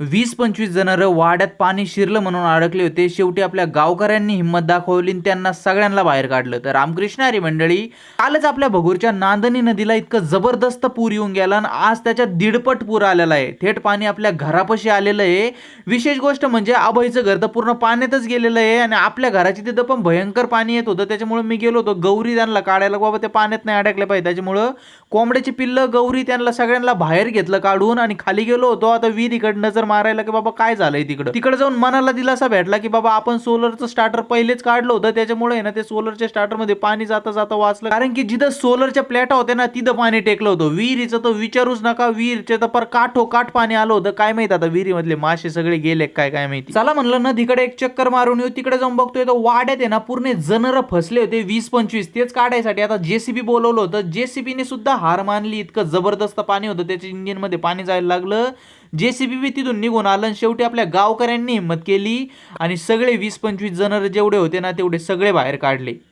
वीस पंचवीस जण वाड्यात पाणी शिरलं म्हणून अडकले होते. शेवटी आपल्या गावकऱ्यांनी हिंमत दाखवली आणि त्यांना सगळ्यांना बाहेर काढलं. तर रामकृष्ण हरी मंडळी कालच आपल्या भगूरच्या नांदणी नदीला इतकं जबरदस्त पूर येऊन गेला आणि आज त्याच्या दीडपट पूर आलेला आहे. थेट पाणी आपल्या घरापाशी आलेलं आहे. विशेष गोष्ट म्हणजे अभयचं घर तर पूर्ण पाण्यातच गेलेलं आहे आणि आपल्या घराची तिथं पण भयंकर पाणी येत होतं. त्याच्यामुळे मी गेलो होतो. गौरी त्यांना काढायला बाबा ते पाण्यात नाही अडकले पाहिजे. त्याच्यामुळं कोंबड्याची पिल्लं गौरी त्यांना सगळ्यांना बाहेर घेतलं काढून आणि खाली गेलो होतो. आता विहिरीकडे नजर मारायला की बाबा काय झालंय तिकडं? तिकडे जाऊन मनाला दिलासा भेटला की बाबा आपण सोलरचं स्टार्टर पहिलेच काढलं होतं त्याच्यामुळे ना ते सोलरच्या स्टार्टरमध्ये पाणी जाता जाता वाचलं. कारण की जिथं सोलरच्या प्लेटा होत्या ना तिथं पाणी टेकलं होतं. विहिरीचं तर विचारूच नका विहिरीचे तर पर काठो काठ पाणी आलं होतं. काय माहीत आता विहिरीमधले मासे सगळे गेले काय काय माहिती. चला म्हणलं ना तिकडे एक चक्कर मारून येऊ तिकडे जाऊन बघतोय. तर वाड्यात आहे ना पूर्ण जनर फसले होते वीस पंचवीस. तेच काढायसाठी आता जेसीबी बोलवलं होतं. जेसीबीने सुद्धा हार मानली. इतकं जबरदस्त पाणी होतं. त्याच्या इंजिनमध्ये पाणी जायला लागलं. जे सी बी तिथून निघून आलं आणि शेवटी आपल्या गावकऱ्यांनी हिंमत केली आणि सगळे वीस पंचवीस जण जेवढे होते ना तेवढे सगळे बाहेर काढले.